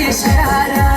bir şerara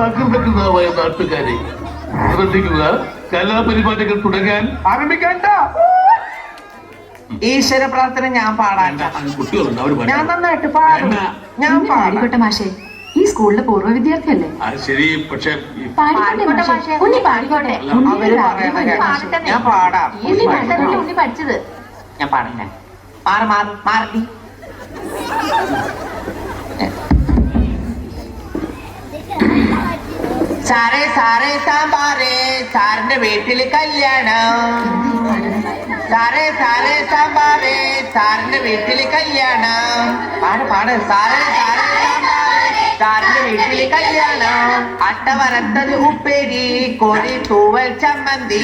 സഹൃതകൃതമായ നാട്ടുകാരെ. ശ്രദ്ധിക്കുക. കലാപരിപാടികൾ തുടങ്ങാൻ. ആരംഭിക്കണ്ട. ഈശ്വര പ്രാർത്ഥന ഞാൻ പാടാൻ ഞാൻ നന്നായിട്ട് പാടും. ഞാൻ മാഷേ. ഈ സ്കൂളിലെ പൂർവ വിദ്യാർത്ഥിയല്ലേ? ശരി പക്ഷേ ഞാൻ ഞാൻ പാടില്ല മാറ് മാറി. സാറേ സാറേ സാമ്പാറേ സാറിന്റെ വീട്ടിൽ കല്യാണം. സാറേ സാറേ സാമ്പാറേ സാറിന്റെ വീട്ടിൽ കല്യാണം. പാട് പാട്. സാറേ സാറേ സാറിന്റെ വീട്ടിൽ കല്യാണം. അട്ട വരട്ടത് ഉപ്പേരി കോഴി തൂവൽ ചമ്മന്തി.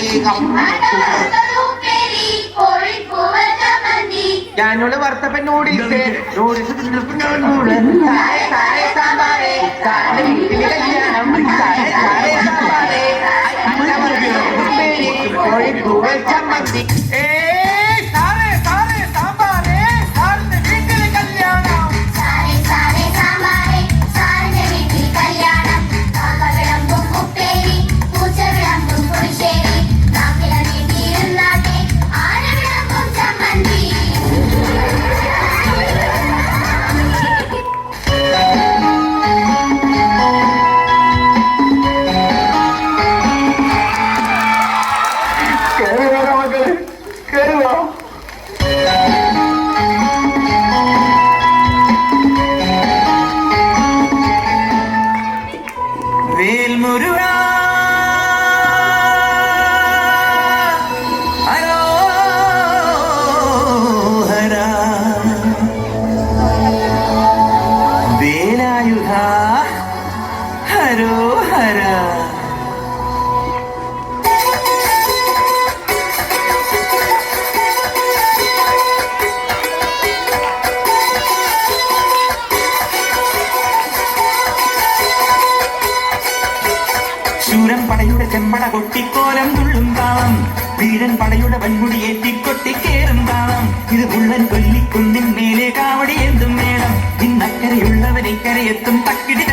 ഞാനോട് വറുത്തപ്പൻ നൂഡിൽസ് നൂഡിൽസ് സാറേ സാറേ സാമ്പാറേ സാറിന്റെ വീട്ടിൽ കല്യാണം. Hey! ചെമ്പട കൊട്ടിക്കോലം തുള്ളും താളം. വീരൻ പടയുടെ വൻകുടി ഏറ്റിക്കൊട്ടി കേറും താളം. ഇത് ഉള്ളൻ കൊല്ലിക്കുന്നിൻ മേലെ കാവടി എന്തും മേളം ഇന്നക്കരയുള്ളവൻ കരയെത്തും തക്കിടി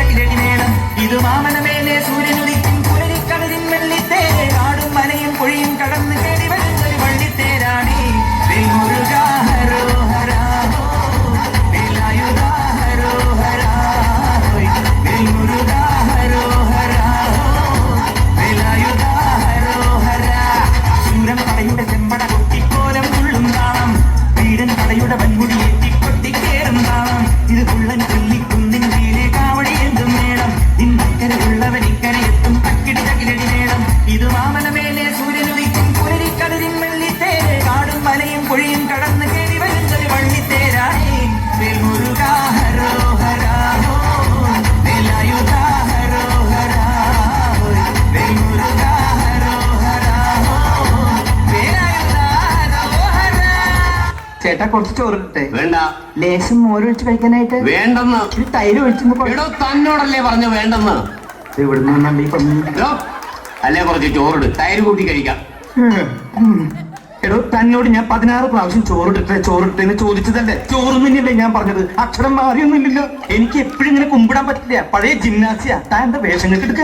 ചേട്ടാ കുറച്ച് ചോറിട്ടെ. വേണ്ട. ലേശം മോരൊഴിച്ച് കഴിക്കാനായിട്ട്. വേണ്ടെന്ന്. ഒരു തൈര് ഒഴിച്ചു എടോ തന്നോടല്ലേ പറഞ്ഞു വേണ്ടെന്ന്. ഇവിടുന്ന് വന്നാണ്ട് ഈ പന്നി എടോ, അല്ലേ കുറച്ച് ചോറിട്. തൈര് കൂട്ടി കഴിക്കാം. എടോ തന്നോട് ഞാൻ പതിനാറ് പ്രാവശ്യം ചോറിട്ടെ ചോറിട്ടെ എന്ന് ചോദിച്ചതല്ലേ? ചോറൊന്നുമില്ലല്ലേ ഞാൻ പറഞ്ഞത്. അക്ഷരം മാറിയൊന്നുമില്ലല്ലോ. എനിക്ക് എപ്പോഴും ഇങ്ങനെ കുമ്പിടാൻ പറ്റില്ല. പഴയ ജിംനാസിയ. താൻ എന്താ വേഷം കെട്ടെടുക്ക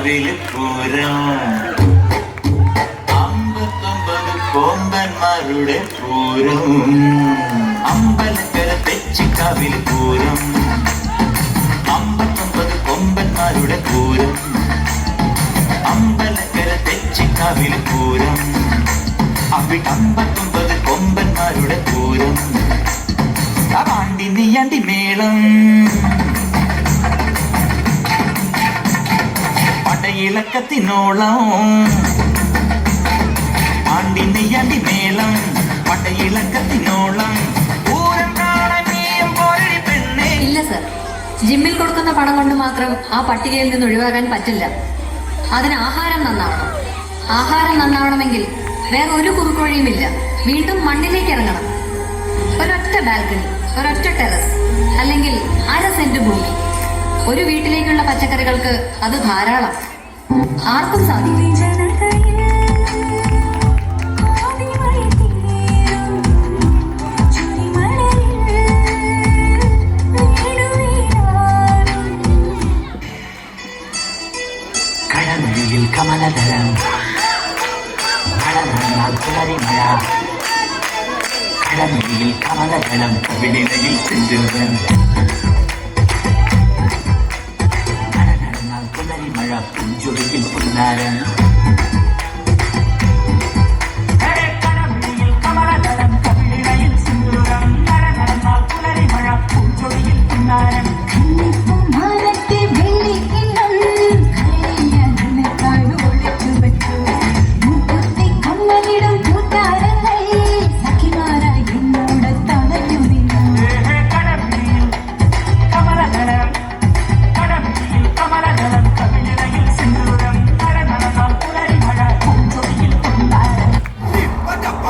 തെച്ചിക്കാവിൽ പൂരം അമ്പത്തൊമ്പത് കോമ്പന്മാരുടെ പൂരം. അമ്പലക്കര തെച്ചിക്കാവിൽ പൂരം. അമ്പത്തൊമ്പത് കൊമ്പന്മാരുടെ പൂരം. അമ്പലക്കര തെച്ചിക്കാവിൽ പൂരം. അവിടെ അമ്പത്തൊമ്പത് കൊമ്പന്മാരുടെ പൂരം. അവാണ്ടി നീയാണ്ടി മേളം. പടയിളക്കത്തിനോളം ആണ്ടി നെയ്യാണ്ടി മേളം പടയിളക്കത്തിനോളം ഇല്ല സർ. ജിമ്മിൽ കൊടുക്കുന്ന പണം കൊണ്ട് മാത്രം ആ പട്ടികയിൽ നിന്ന് ഒഴിവാക്കാൻ പറ്റില്ല. അതിന് ആഹാരം നന്നാവണം. ആഹാരം നന്നാവണമെങ്കിൽ വേറെ ഒരു കുറുക്കുവഴിയുമില്ല വീണ്ടും മണ്ണിലേക്ക് ഇറങ്ങണം. ഒരൊറ്റ ബാൽക്കണി ഒരൊറ്റ ടെറസ് അല്ലെങ്കിൽ അര സെന്റ് ഭൂമി. ഒരു വീട്ടിലേക്കുള്ള പച്ചക്കറികൾക്ക് അത് ധാരാളം. ആർക്കും സാധിക്കും കടമഴിയിൽ കമലതരം കടമഴ കുളരിമഴ കടമഴിയിൽ Kamaladalam കവിളിലയിൽ ചെഞ്ചുവൻ you're looking for an.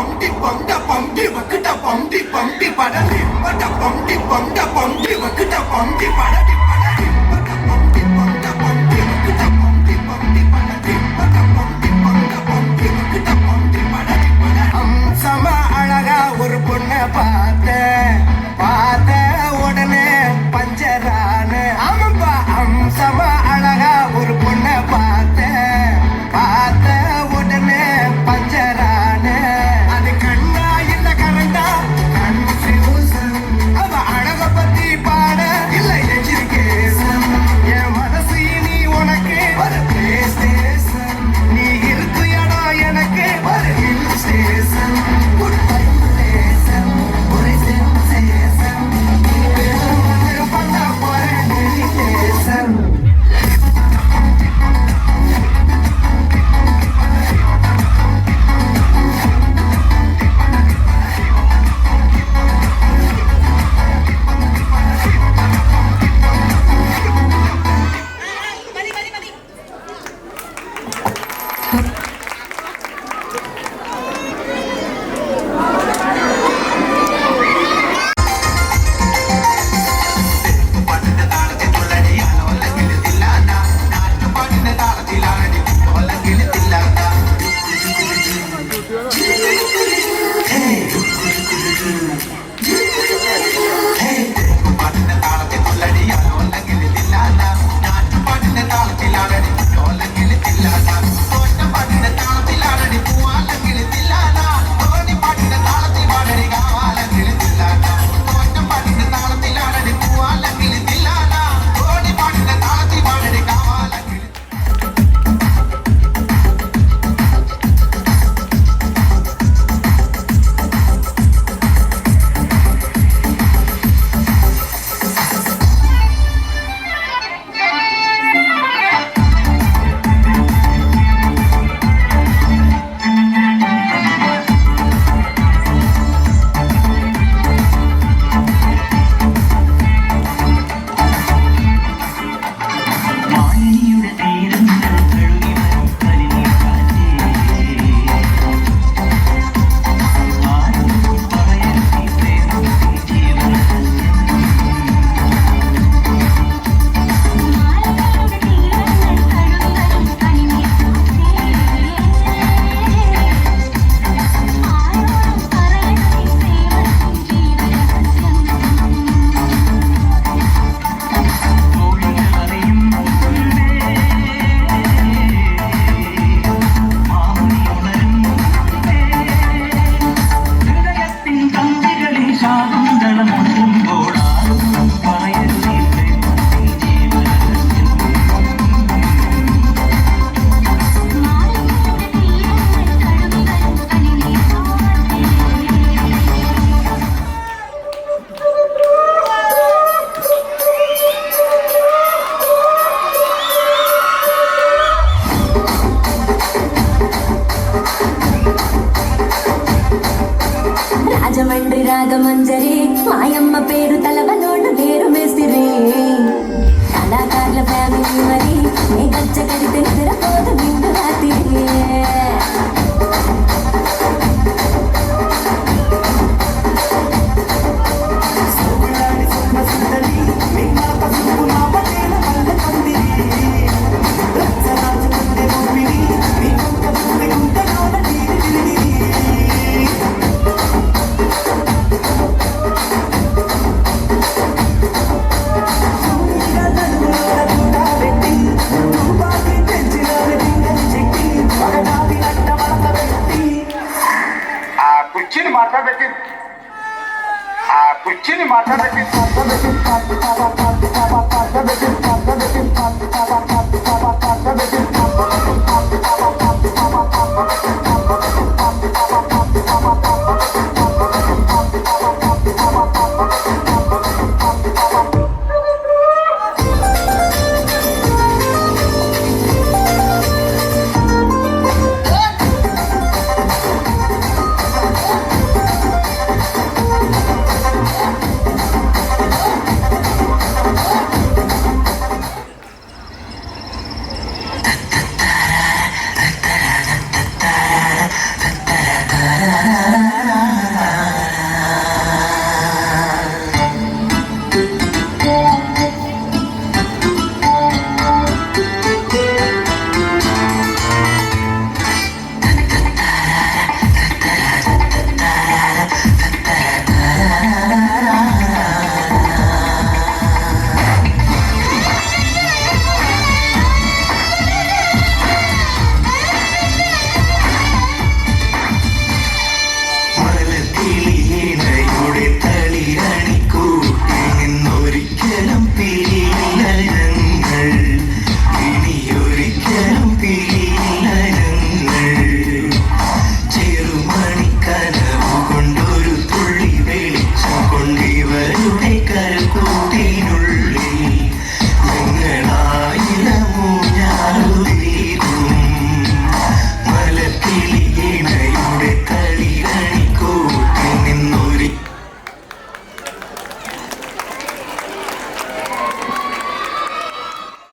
பம்பி பண்ட பம்பி வக்கிட்ட பம்பி பம்பி படலி. பட பம்பி பண்ட பம்பி வக்கிட்ட பம்பி படலி படலி. பட பம்பி பண்ட பம்பி வக்கிட்ட பம்பி பம்பி படலி. பட பம்பி